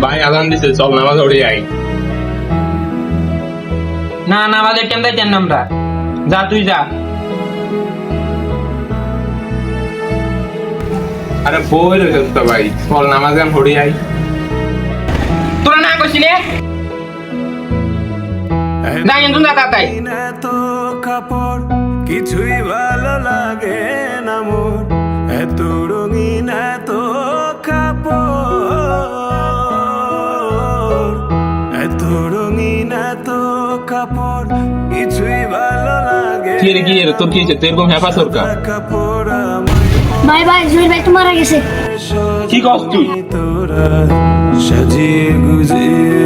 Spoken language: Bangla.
ভাই আজান দিছে চল নামাজ পড়ে যাই না না আমাদের টাইম দেয় আমরা? যা তুই যা। আরে বই রয়েছে তো ভাই চল নামাজ গান পড়ে যাই তোরা না করছিলে কিন্তু যা কিছুই ভালো লাগে কাপড় কিছুই ভালো লাগে কি রে কি রে তোর কি হয়েছে? তুই এরকম হ্যাপা তোর কা ভাই ভাই জুয়েল ভাই তো মারা গেছে। কি কস তুই? তোরা সাজিয়ে গুজিয়ে